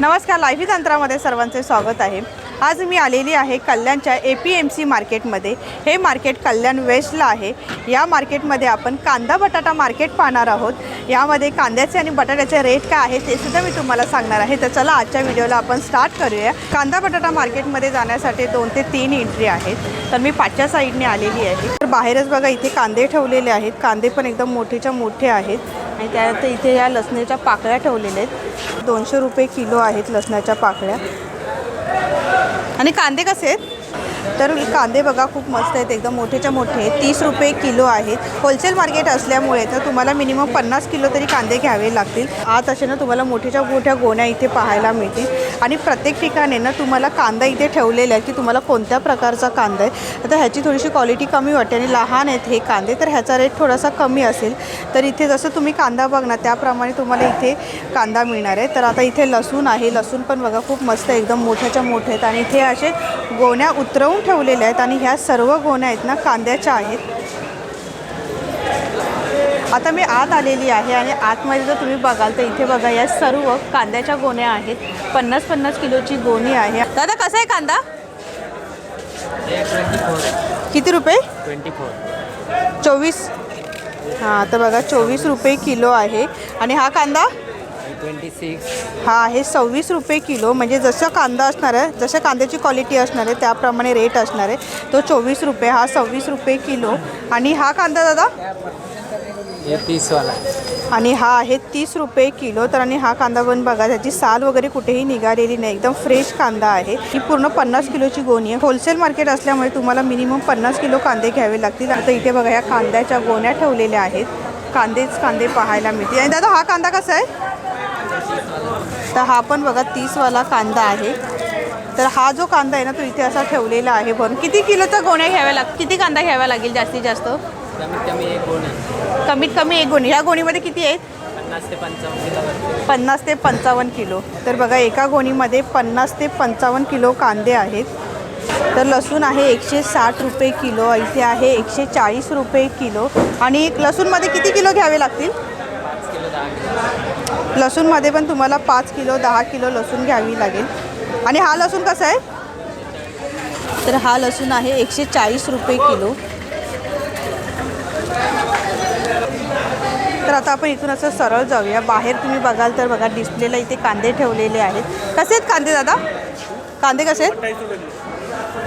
नमस्कार लाईव्ह तंत्रामध्ये सर्वांचे स्वागत आहे. आज मी आलेली आहे कल्याणच्या ए पी एम सी मार्केटमध्ये. हे मार्केट कल्याण वेस्टला आहे. या मार्केटमध्ये आपण कांदा बटाटा मार्केट पाहणार आहोत. यामध्ये कांद्याचे आणि बटाट्याचे रेट काय आहे ते सुद्धा मी तुम्हाला सांगणार आहे. तर चला आजच्या व्हिडिओला आपण स्टार्ट करूया. कांदा बटाटा मार्केटमध्ये जाण्यासाठी दोन ते तीन एंट्री आहेत. तर मी पाचच्या साईडने आलेली आहे. तर बाहेरच बघा इथे कांदे ठेवलेले आहेत. कांदे पण एकदम मोठेच्या मोठे आहेत. आणि त्यानंतर इथे या लसणाच्या पाकळ्या ठेवलेल्या आहेत. दोनशे रुपये किलो आहेत लसणाच्या पाकळ्या. आणि कांदे कसे आहेत? तर कांदे बघा खूप मस्त आहेत एकदम मोठेच्या मोठे. तीस रुपये किलो आहेत. होलसेल मार्केट असल्यामुळे तर तुम्हाला मिनिमम पन्नास किलो तरी कांदे घ्यावे लागतील. आज असे ना तुम्हाला मोठ्याच्या मोठ्या गोण्या इथे पाहायला मिळतील. आणि प्रत्येक ठिकाणी ना तुम्हाला कांदा इथे ठेवलेला आहे की तुम्हाला कोणत्या प्रकारचा कांदा आहे. आता ह्याची थोडीशी क्वालिटी कमी वाटते आणि लहान आहेत हे कांदे तर ह्याचा रेट थोडासा कमी असेल. तर इथे जसं तुम्ही कांदा बघणार त्याप्रमाणे तुम्हाला इथे कांदा मिळणार आहे. तर आता इथे लसूण आहे. लसूण पण बघा खूप मस्त आहे, एकदम मोठ्याच्या मोठे आहेत. आणि इथे असे गोण्या उतरवून ठेवलेल्या आहेत आणि ह्या सर्व गोण्या आहेत ना कांद्याच्या आहेत. आता मी आत आलेली आहे आणि आतमध्ये जर तुम्ही बघाल तर इथे बघा या सर्व कांद्याच्या गोण्या आहेत. पन्नास पन्नास किलोची गोणी आहे. दादा कसा आहे कांदा? किती रुपये? ट्वेंटी फोर चोवीस. हां आता बघा चोवीस रुपये किलो आहे. आणि हा कांदा? ट्वेंटी सिक्स हा आहे सव्वीस रुपये किलो म्हणजे जसं कांदा असणार आहे जसं कांद्याची क्वालिटी असणार आहे त्याप्रमाणे रेट असणार आहे. तो चोवीस रुपये हा सव्वीस रुपये किलो. आणि हा कांदा दादा? हे तीसवाला. आणि हा आहे तीस रुपये किलो. तर आणि हा कांदा पण बघा त्याची साल वगैरे कुठेही निघालेली नाही. एकदम फ्रेश कांदा आहे. ही पूर्ण पन्नास किलोची गोणी आहे. होलसेल मार्केट असल्यामुळे तुम्हाला मिनिमम पन्नास किलो कांदे घ्यावे लागतील. आता इथे बघा या कांद्याच्या गोण्या ठेवलेल्या आहेत. कांदेच कांदे पाहायला मिळतील. आणि दादा हा कांदा कसा आहे? तर हा पण बघा तीसवाला कांदा आहे. तर हा जो कांदा आहे ना तो इथे असा ठेवलेला आहे भरून किती किलोचा गोण्या घ्याव्या लाग किती कांदा घ्यावा लागेल जास्तीत जास्त? कमीत कमी एक गोण आहे कमीत कमी एक गोणी. ह्या गोणीमध्ये किती आहेत? पन्नास ते पंचावन्न किलो पन्नास ते पंचावन्न किलो. तर बघा एका गोणीमध्ये पन्नास ते पंचावन्न किलो कांदे आहेत. तर लसूण आहे एकशे साठ रुपये किलो इथे आहे एकशे चाळीस रुपये किलो. आणि लसूणमध्ये किती किलो घ्यावे लागतील? लसूणमध्ये पण तुम्हाला पाच किलो दहा किलो लसूण घ्यावी लागेल. आणि हा लसूण कसा आहे? तर हा लसूण आहे एकशे चाळीस रुपये किलो. तर आता आपण इथून असं सरळ जाऊया. बाहेर तुम्ही बघाल तर बघा डिस्प्लेला इथे कांदे ठेवलेले आहेत. कसे आहेत कांदे दादा? कांदे कसे आहेत?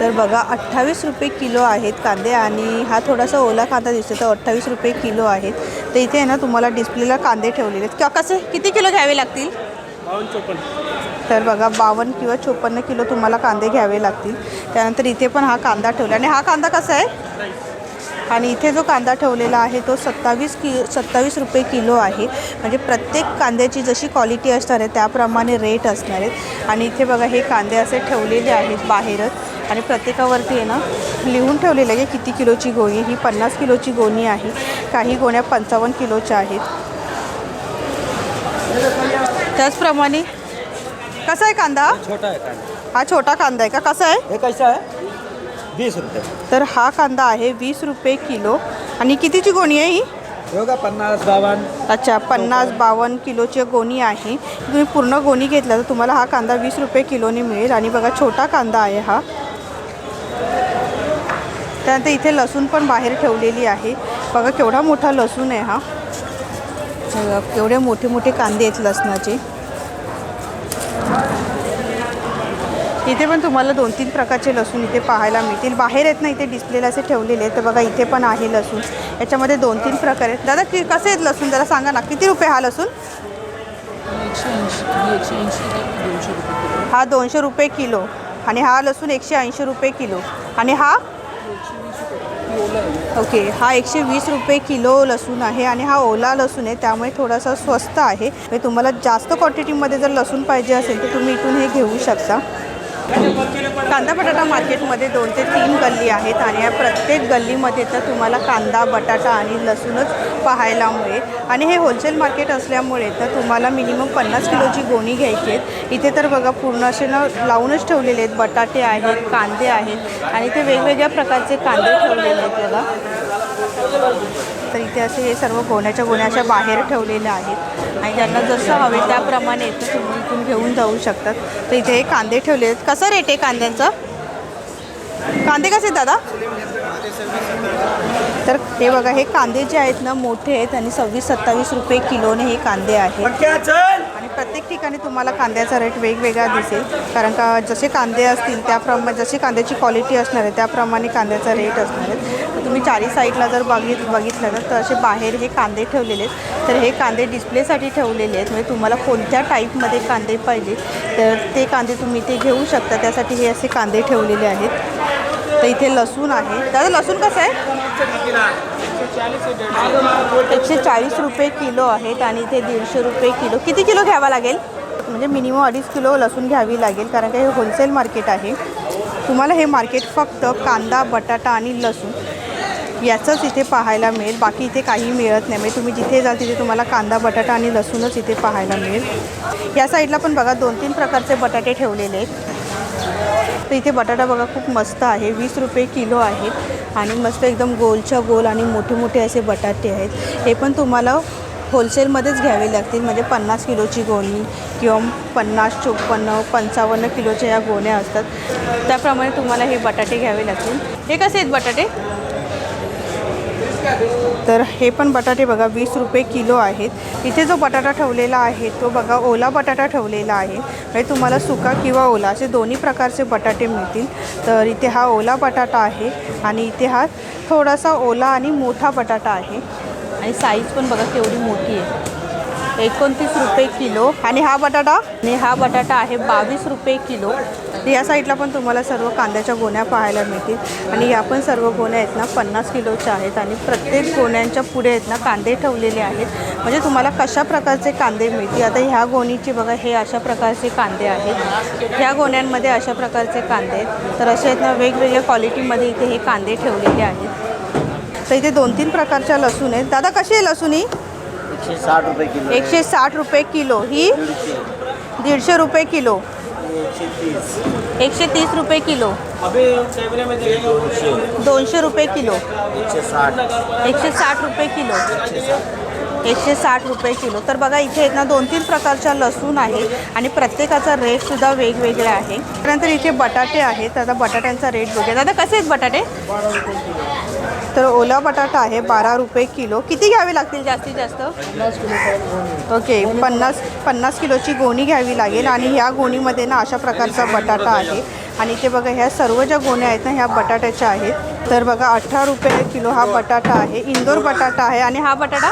तर बघा अठ्ठावीस रुपये किलो आहेत कांदे आणि हा थोडासा ओला कांदा दिसतो तो अठ्ठावीस रुपये किलो आहेत. तर इथे आहे ना तुम्हाला डिस्प्लेला कांदे ठेवलेले आहेत. किंवा कसे किती किलो घ्यावे लागतील? तर बघा बावन्न किंवा चोपन्न किलो तुम्हाला कांदे घ्यावे लागतील. त्यानंतर इथे पण हा कांदा ठेवला. आणि हा कांदा कसा आहे? आणि इथे जो कांदा ठेवलेला आहे तो सत्तावीस कि सत्तावीस रुपये किलो आहे. म्हणजे प्रत्येक कांद्याची जशी क्वालिटी असणार आहे त्याप्रमाणे रेट असणार आहेत आणि इथे बघा हे कांदे असे ठेवलेले आहेत बाहेरच. आणि प्रत्येकावरती आहे ना लिहून ठेवलेलं आहे की किती किलोची गोणी ही पन्नास किलोची गोणी आहे. काही गोण्या पंचावन्न किलोच्या आहेत. त्याचप्रमाणे कसा आहे कांदा? छोटा है कांदा. हा छोटा कांदा आहे का? कसा आहे? ये कैसा है बीस रुपये. तर हा कांदा आहे वीस रुपये किलो. आणि कितीची गोणी आहे ही? पन्नास बावन अच्छा पन्नास बावन्न किलोची गोणी आहे. तुम्ही पूर्ण गोणी घेतला तर तुम्हाला हा कांदा वीस रुपये किलोने मिळेल. आणि बघा छोटा कांदा आहे हा. त्यानंतर इथे लसूण पण बाहेर ठेवलेली आहे. बघा केवढा मोठा लसूण आहे हा. बघा, केवढे मोठे मोठे कांदे आहेत लसणाचे. इथे पण तुम्हाला दोन तीन प्रकारचे लसूण इथे पाहायला मिळतील. बाहेर आहेत ना इथे डिस्प्लेला असे ठेवलेले आहेत. तर बघा इथे पण आहे लसूण. याच्यामध्ये दोन तीन प्रकार आहेत. दादा कि कसे आहेत लसूण? जरा सांगा ना किती रुपये हा लसूण? हा दोनशे रुपये किलो. आणि हा लसूण एकशे ऐंशी रुपये किलो. आणि हा? ओके हा एकशे वीस रुपये किलो लसूण आहे आणि हा ओला लसूण आहे. त्यामुळे थोडासा स्वस्त आहे. तुम्हाला जास्त क्वांटिटीमध्ये जर लसूण पाहिजे असेल तर तुम्ही इथून हे घेऊ शकता. कांदा बटाटा मार्केटमध्ये दोन ते तीन गल्ली आहेत आणि या प्रत्येक गल्लीमध्ये तर तुम्हाला कांदा बटाटा आणि लसूणच पाहायला मिळेल. आणि हे होलसेल मार्केट असल्यामुळे तर तुम्हाला मिनिमम पन्नास किलोची गोणी घ्यायची आहेत. इथे तर बघा पूर्ण असे ना लावूनच ठेवलेले आहेत. बटाटे आहेत कांदे आहेत आणि ते वेगवेगळ्या प्रकारचे कांदे ठेवलेले आहेत बघा तर इथे असे हे सर्व गोण्याच्या गोण्याच्या बाहेर ठेवलेले आहेत. आणि ज्यांना जसं हवे त्याप्रमाणे इथं तुम्ही इथून घेऊन जाऊ शकतात. तर इथे हे कांदे ठेवले आहेत. कसं रेट आहे कांद्यांचं? कांदे कसे आहेत दादा? तर हे बघा हे कांदे जे आहेत ना मोठे आहेत आणि सव्वीस सत्तावीस रुपये किलोने हे कांदे आहेत. प्रत्येक ठिकाणी तुम्हाला कांद्याचा रेट वेगवेगळा दिसेल. कारण का जसे कांदे असतील त्याप्रमाणे जशी कांद्याची क्वालिटी असणार आहे त्याप्रमाणे कांद्याचा रेट असणार आहे. तर तुम्ही चारी साईडला जर बघित बघितलं तर असे बाहेर हे कांदे ठेवलेले आहेत. तर हे कांदे डिस्प्लेसाठी ठेवलेले आहेत. म्हणजे तुम्हाला कोणत्या टाईपमध्ये कांदे पाहिजे तर ते कांदे तुम्ही ते घेऊ शकता. त्यासाठी हे असे कांदे ठेवलेले आहेत. तर इथे लसूण आहे. दादा लसूण कसं आहे? एकशे चाळीस रुपये किलो आहेत आणि इथे दीडशे रुपये किलो. किती किलो घ्यावा लागेल? म्हणजे मिनिमम अडीच किलो लसूण घ्यावी लागेल कारण का हे होलसेल मार्केट आहे. तुम्हाला हे मार्केट फक्त कांदा बटाटा आणि लसूण याचंच इथे पाहायला मिळेल. बाकी इथे काही मिळत नाही. म्हणजे तुम्ही जिथे जाल तिथे तुम्हाला कांदा बटाटा आणि लसूणच इथे पाहायला मिळेल. या साईडला पण बघा दोन तीन प्रकारचे बटाटे ठेवलेले आहेत. तर इथे बटाटा बघा खूप मस्त आहे. वीस रुपये किलो आहेत आणि मस्त एकदम गोलच्या गोल आणि मोठे मोठे असे बटाटे आहेत. हे पण तुम्हाला होलसेलमध्येच घ्यावे लागतील. म्हणजे पन्नास किलोची गोणी किंवा पन्नास चोपन्न पंचावन्न किलोच्या या गोण्या असतात. त्याप्रमाणे तुम्हाला हे बटाटे घ्यावे लागतील. हे कसे आहेत बटाटे? तर हे पण बटाटे बघा वीस रुपये किलो आहेत. इथे जो बटाटा ठेवलेला आहे तो बघा ओला बटाटा ठेवलेला आहे. म्हणजे तुम्हाला सुका किंवा ओला असे दोन्ही प्रकारचे बटाटे मिळतील. तर इथे हा ओला बटाटा आहे आणि इथे हा थोडासा ओला आणि मोठा बटाटा आहे. आणि साईज पण बघा केवढी मोठी आहे. एकोणतीस रुपये किलो. आणि हा बटाटा? आणि हा बटाटा आहे बावीस रुपये किलो. या साईडला पण तुम्हाला सर्व कांद्याच्या गोण्या पाहायला मिळतील. आणि या पण सर्व गोण्या आहेत ना पन्नास किलोच्या आहेत. आणि प्रत्येक गोण्यांच्या पुढे आहेत ना कांदे ठेवलेले आहेत. म्हणजे तुम्हाला कशा प्रकारचे कांदे मिळतील? आता ह्या गोणीचे बघा हे अशा प्रकारचे कांदे आहेत. ह्या गोण्यांमध्ये अशा प्रकारचे कांदे आहेत. तर असे आहेत ना वेगवेगळ्या क्वालिटीमध्ये इथे हे कांदे ठेवलेले आहेत. तर इथे दोन तीन प्रकारच्या लसूण आहेत. दादा कशी आहे लसूण ही? एकशे साठ रुपये किलो एकशे साठ रुपये किलो. ही दीडशे रुपये किलो. एकशे तीस एकशे तीस रुपये किलो दोनशे दोनशे रुपये किलो. एकशे साठ. एकशे साठ रुपये किलो. एकशे साठ रुपये किलो. तर बघा इथे आहेत ना दोन तीन प्रकारच्या लसूण आहे आणि प्रत्येकाचा रेटसुद्धा वेगवेगळा आहे. त्यानंतर इथे बटाटे आहेत. आता बटाट्यांचा रेट बघूया. दादा कसे आहेत बटाटे? तर ओला बटाटा आहे बारा रुपये किलो. किती घ्यावे लागतील जास्तीत जास्त? ओके पन्नास पन्नास किलोची गोणी घ्यावी लागेल आणि ह्या गोणीमध्ये ना अशा प्रकारचा बटाटा आहे. आणि ते बघा ह्या सर्व ज्या गोण्या आहेत ना ह्या बटाट्याच्या आहेत. तर बघा अठरा रुपये किलो हा बटाटा आहे इंदोर बटाटा आहे. आणि हा बटाटा?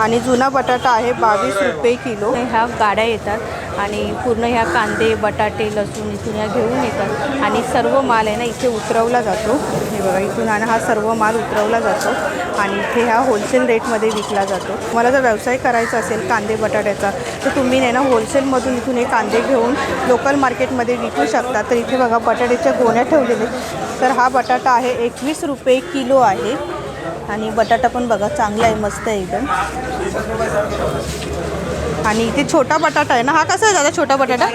आणि जुना बटाटा आहे बावीस रुपये किलो. ह्या गाड्या येतात आणि पूर्ण ह्या कांदे बटाटे लसूण इथून ह्या घेऊन येतात. आणि सर्व माल आहे ना इथे उतरवला जातो. हे बघा इथून आणि हा सर्व माल उतरवला जातो. आणि इथे ह्या होलसेल रेटमध्ये विकला जातो. मला जर व्यवसाय करायचा असेल कांदे बटाट्याचा तर तुम्ही नाही ना होलसेलमधून इथून हे कांदे घेऊन लोकल मार्केटमध्ये विकू शकता. तर इथे बघा बटाट्याच्या गोण्या ठेवलेले तर हा बटाटा आहे एकवीस रुपये किलो आहे. आणि बटाटा पण बघा चांगला आहे मस्त आहे एकदम. आणि इथे छोटा बटाटा आहे ना हा कसा आहे दादा छोटा बटाटा?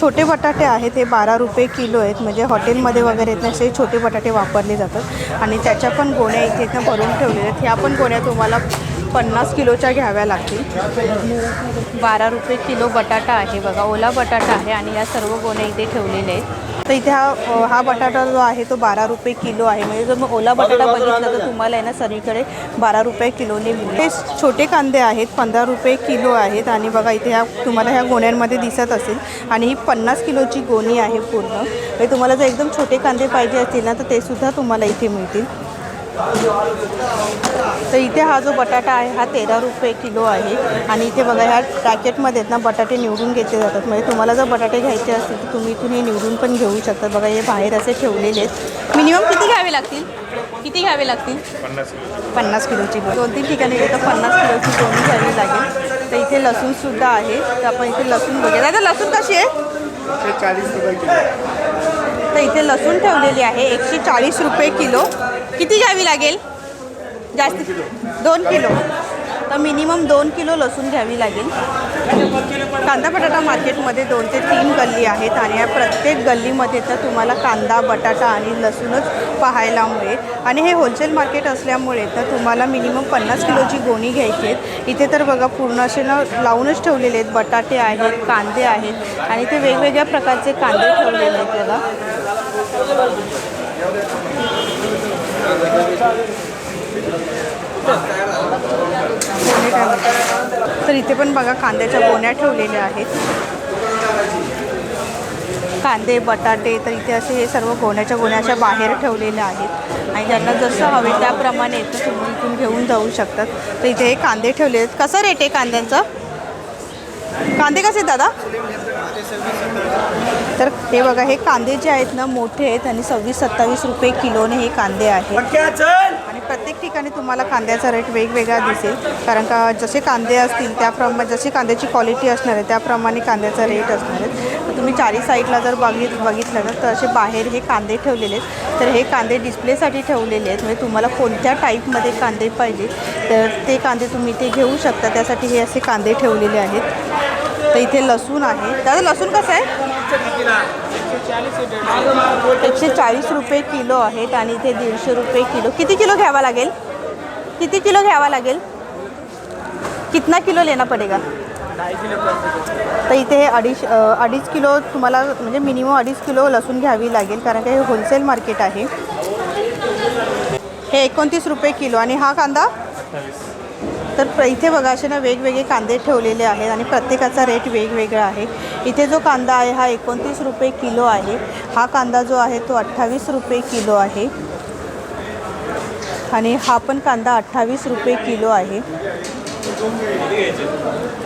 छोटे बटाटे आहेत हे बारा रुपये किलो आहेत. म्हणजे हॉटेलमध्ये वगैरे आहेत ना असे छोटे बटाटे वापरले जातात. आणि त्याच्या पण गोण्या इथे इथं भरून ठेवलेल्या आहेत. ह्या पण गोण्या तुम्हाला पन्नास किलोच्या घ्याव्या लागतील. बारा रुपये किलो बटाटा आहे बघा ओला बटाटा आहे आणि या सर्व गोण्या इथे ठेवलेल्या आहेत. तर इथे हा हा बटाटा जो आहे तो बारा रुपये किलो आहे. म्हणजे जर मग ओला बटाटा बघितला तर तुम्हाला आहे ना सगळीकडे बारा रुपये किलोने मिळेल. हे छोटे कांदे आहेत पंधरा रुपये किलो आहेत आणि बघा इथे ह्या तुम्हाला ह्या गोण्यांमध्ये दिसत असेल. आणि ही पन्नास किलोची गोणी आहे पूर्ण. म्हणजे तुम्हाला जर एकदम छोटे कांदे पाहिजे असतील ना तर ते सुद्धा तुम्हाला इथे मिळतील. तर इथे हा जो बटाटा आहे हा तेरा रुपये किलो आहे. आणि इथे बघा ह्या पॅकेटमध्ये ना बटाटे निवडून घेतले जातात. म्हणजे तुम्हाला जर बटाटे घ्यायचे असतील तर तुम्ही इथून हे निवडून पण घेऊ शकता. बघा हे बाहेर असे ठेवलेले आहेत. मिनिमम किती घ्यावे लागतील? किती घ्यावे लागतील? पन्नास किलोची दोन तीन ठिकाणी तर पन्नास किलोची गोणी घ्यावी लागेल. तर इथे लसूणसुद्धा आहे. तर आपण इथे लसूण बघूया. दादा लसूण कशी आहे? चाळीस रुपये किलो. तर इथे लसूण ठेवलेली आहे. एकशे चाळीस रुपये किलो. किती घ्यावी लागेल? जास्त दोन किलो. तर मिनिमम दोन किलो लसूण घ्यावी लागेल. कांदा बटाटा मार्केटमध्ये दोन ते तीन गल्ली आहेत आणि या प्रत्येक गल्लीमध्ये तर तुम्हाला कांदा बटाटा आणि लसूणच पाहायला मिळेल. आणि हे होलसेल मार्केट असल्यामुळे तर तुम्हाला मिनिमम पन्नास किलोची गोणी घ्यायची आहेत. इथे तर बघा पूर्ण असे ना लावूनच ठेवलेले आहेत. बटाटे आहेत कांदे आहेत आणि ते वेगवेगळ्या प्रकारचे कांदे ठेवलेले आहेत त्याला. तर इथे पण बघा कांद्याच्या गोण्या ठेवलेल्या आहेत. कांदे बटाटे तर इथे असे हे सर्व गोण्याच्या गोण्याच्या बाहेर ठेवलेल्या आहेत. आणि ज्यांना जसं हवे त्याप्रमाणे तर तुम्ही इथून घेऊन जाऊ शकतात. तर इथे हे कांदे ठेवले आहेत. कसं रेट आहे कांद्यांचं? कांदे कसे आहेत दादा? तर हे बघा हे कांदे जे आहेत ना मोठे आहेत आणि सव्वीस सत्तावीस रुपये किलोने हे कांदे आहेत. आणि प्रत्येक ठिकाणी तुम्हाला कांद्याचा रेट वेगवेगळा दिसेल. कारण का जसे कांदे असतील त्याप्रमाणे जशी कांद्याची क्वालिटी असणार आहे त्याप्रमाणे कांद्याचा रेट असणार आहे. तर तुम्ही चारी साईडला जर बघित बघितलं ना तर असे बाहेर हे कांदे ठेवलेले आहेत. तर हे कांदे डिस्प्लेसाठी ठेवलेले आहेत. म्हणजे तुम्हाला कोणत्या टाईपमध्ये कांदे पाहिजे तर ते कांदे तुम्ही ते घेऊ शकता. त्यासाठी हे असे कांदे ठेवलेले आहेत. तर इथे लसूण आहे. दादा लसूण कसं आहे? एकशे चाळीस रुपये किलो आहेत आणि इथे दीडशे रुपये किलो. किती किलो घ्यावा लागेल? किती किलो घ्यावा लागेल? कितना किलो लेना पडेगा? तर इथे हे अडीच अडीच किलो तुम्हाला म्हणजे मिनिमम अडीच किलो लसूण घ्यावी लागेल कारण का हे होलसेल मार्केट आहे. हे एकोणतीस रुपये किलो. आणि हा कांदा? तर प्र- इथे बघा असे ना वेगवेगळे कांदे ठेवलेले आहेत आणि प्रत्येकाचा रेट वेगवेगळा आहे. इथे जो कांदा आहे हा एकोणतीस रुपये किलो आहे. हा कांदा जो आहे तो अठ्ठावीस रुपये किलो आहे. आणि हा पण कांदा अठ्ठावीस रुपये किलो आहे.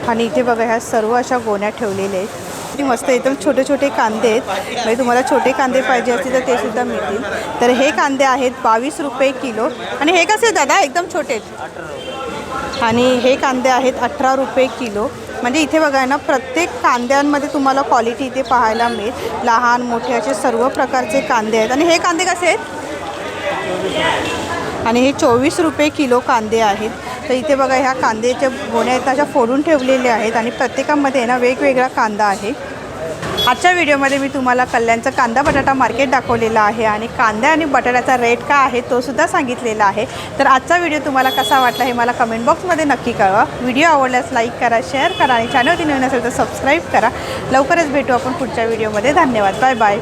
आणि इथे बघा ह्या सर्व अशा गोण्या ठेवलेल्या आहेत. मस्त एकदम छोटे छोटे कांदे आहेत. म्हणजे तुम्हाला छोटे कांदे पाहिजे असतील तर ते सुद्धा मिळतील. तर हे कांदे आहेत बावीस रुपये किलो. आणि हे कसे दादा? एकदम छोटे आहेत. आणि हे कांदे आहेत अठरा रुपये किलो. म्हणजे इथे बघा ना प्रत्येक कांद्यांमध्ये तुम्हाला क्वालिटी इथे पाहायला मिळेल. लहान मोठे असे सर्व प्रकारचे कांदे आहेत. आणि हे कांदे कसे आहेत? आणि हे चोवीस रुपये किलो कांदे आहेत. तर इथे बघा ह्या कांद्याच्या गोण्या आहेत अशा फोडून ठेवलेल्या आहेत. आणि प्रत्येकामध्ये ना वेगवेगळा कांदा आहे. आजच्या व्हिडिओमध्ये मी तुम्हाला कल्याणचं कांदा बटाटा मार्केट दाखवलेलं आहे आणि कांदा आणि बटाट्याचा रेट काय आहे तो सुद्धा सांगितलेला आहे. तर आजचा व्हिडिओ तुम्हाला कसा वाटला हे मला कमेंट बॉक्समध्ये नक्की कळवा. व्हिडिओ आवडल्यास लाईक करा शेअर करा आणि चॅनलवरती नवीन असेल तर सबस्क्राईब करा. लवकरच भेटू आपण पुढच्या व्हिडिओमध्ये. धन्यवाद. Bye bye.